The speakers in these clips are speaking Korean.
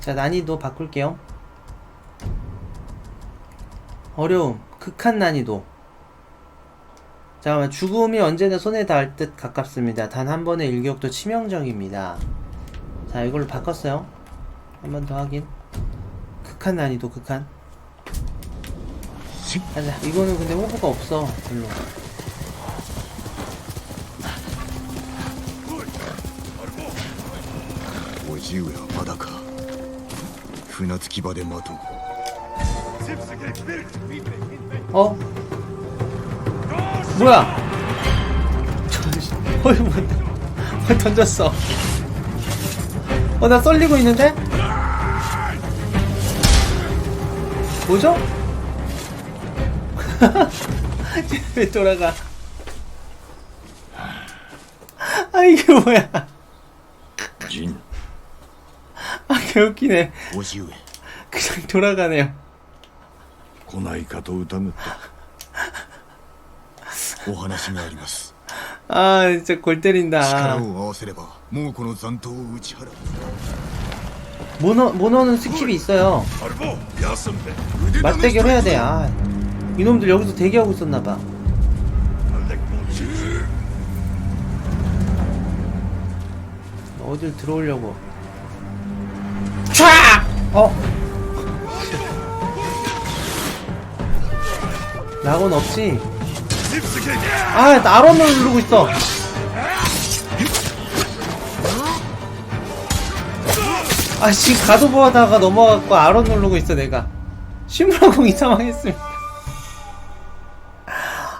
자 난이도 바꿀게요. 어려움 극한 난이도. 자 죽음이 언제나 손에 닿을 듯 가깝습니다. 단 한 번의 일격도 치명적입니다. 자 이걸로 바꿨어요. 한 번 더 확인 극한 난이도 극한. 가자 이거는 근데 호구가 없어 별로. 지우야 바다카 船着き場で待とう 어? 뭐야? 저씨, 어이 뭔데? 어, 던졌어. 어, 나 썰리고 있는데? 뭐죠? 왜 돌아가? 아, 이게 뭐야? 陣 아, 웃기네. 그냥 돌아가네요. 고나이가도다아 진짜 골 때린다. 모노 모노는 스킵이 있어요. 맞대결 해야 돼. 아, 이놈들 여기서 대기하고 있었나 봐. 어딜 들어오려고. 촤! 어. 낙원 없지? 아, 나 아론을 누르고 있어. 아, 지금 가도보 하다가 넘어갖고 아론 누르고 있어, 내가. 시무라공이 사망했습니다.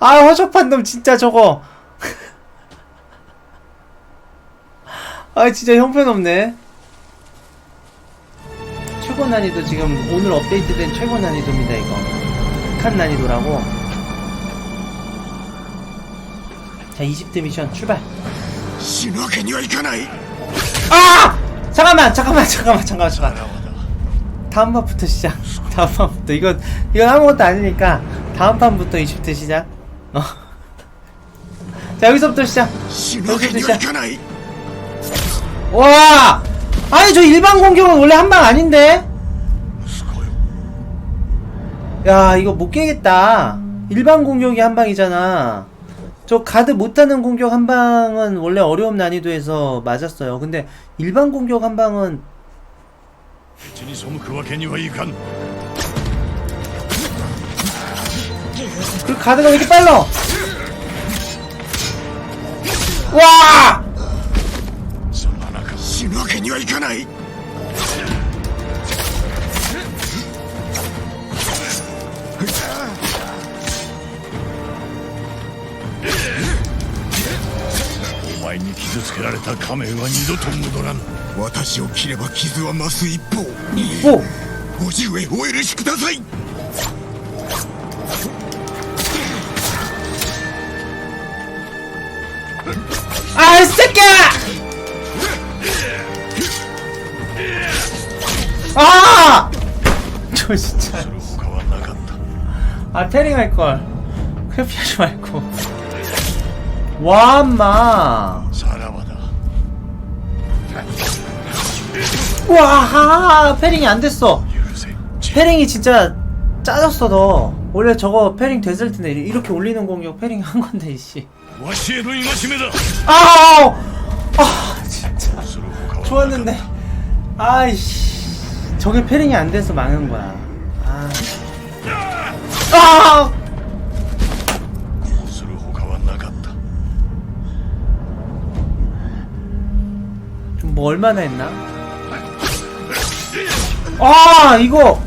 아, 허접한 놈, 진짜 저거. 아, 진짜 형편없네. 난이도 지금 오늘 업데이트된 최고 난이도입니다 이거. 극한 난이도라고. 자 이집트 미션 출발. 아! 잠깐만 잠깐만 잠깐만 잠깐만 잠깐만. 다음 판부터 시작. 다음 판부터. 이건 이건 아무것도 아니니까 다음 판부터 이집트 시작. 어. 자 여기서부터 시작. 여기서부터 시작. 와! 아니 저 일반 공격은 원래 한 방 아닌데? 息子よ 야, 이거 못 깨겠다. 일반 공격이 한 방이잖아. 저 가드 못하는 공격 한 방은 원래 어려움 난이도에서 맞았어요. 근데 일반 공격 한 방은 うちに背くわけにはいかん 그 가드가 왜 이렇게 빨라? 와! そんな中死ぬわけにはいかない 傷つけられた仮面は二度と戻らん私を切れば傷は増す一方 오! 叔父上お許しください 아, 이 새끼야! 아! 저 진짜. する他はなかった 아, 패링 할걸. 회피하지 말고. 와, 엄마. 와하! 패링이 안 됐어. 패링이 진짜 짜졌어, 너. 원래 저거 패링 됐을 텐데, 이렇게 올리는 공격 패링 한 건데, 이씨. 아우! 아, 진짜. 좋았는데. 아이씨. 저게 패링이 안 돼서 망한 거야. 아. 아! 뭐 얼마나 했나? 아 이거!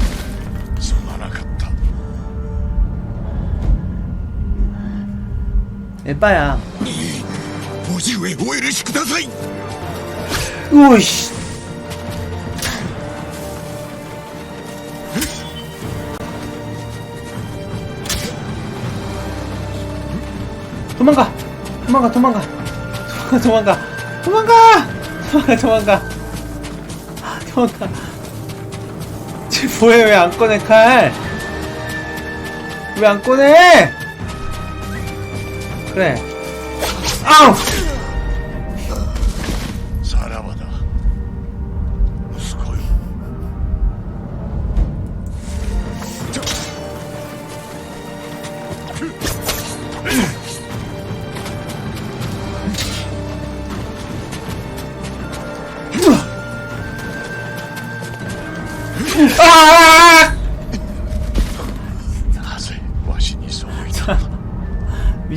에빠야. 우이씨 도망가 도망가! 도망가 도망가. 도망가. 도망가! 도망가 도망가 아, 도망가 쟤 뭐해 왜 안 꺼내 칼? 왜 안 꺼내? 그래 아우! 사람아다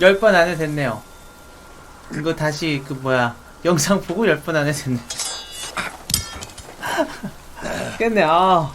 10번 안에 됐네요. 이거 다시 그 뭐야 영상 보고 10번 안에 됐네. 깼네 아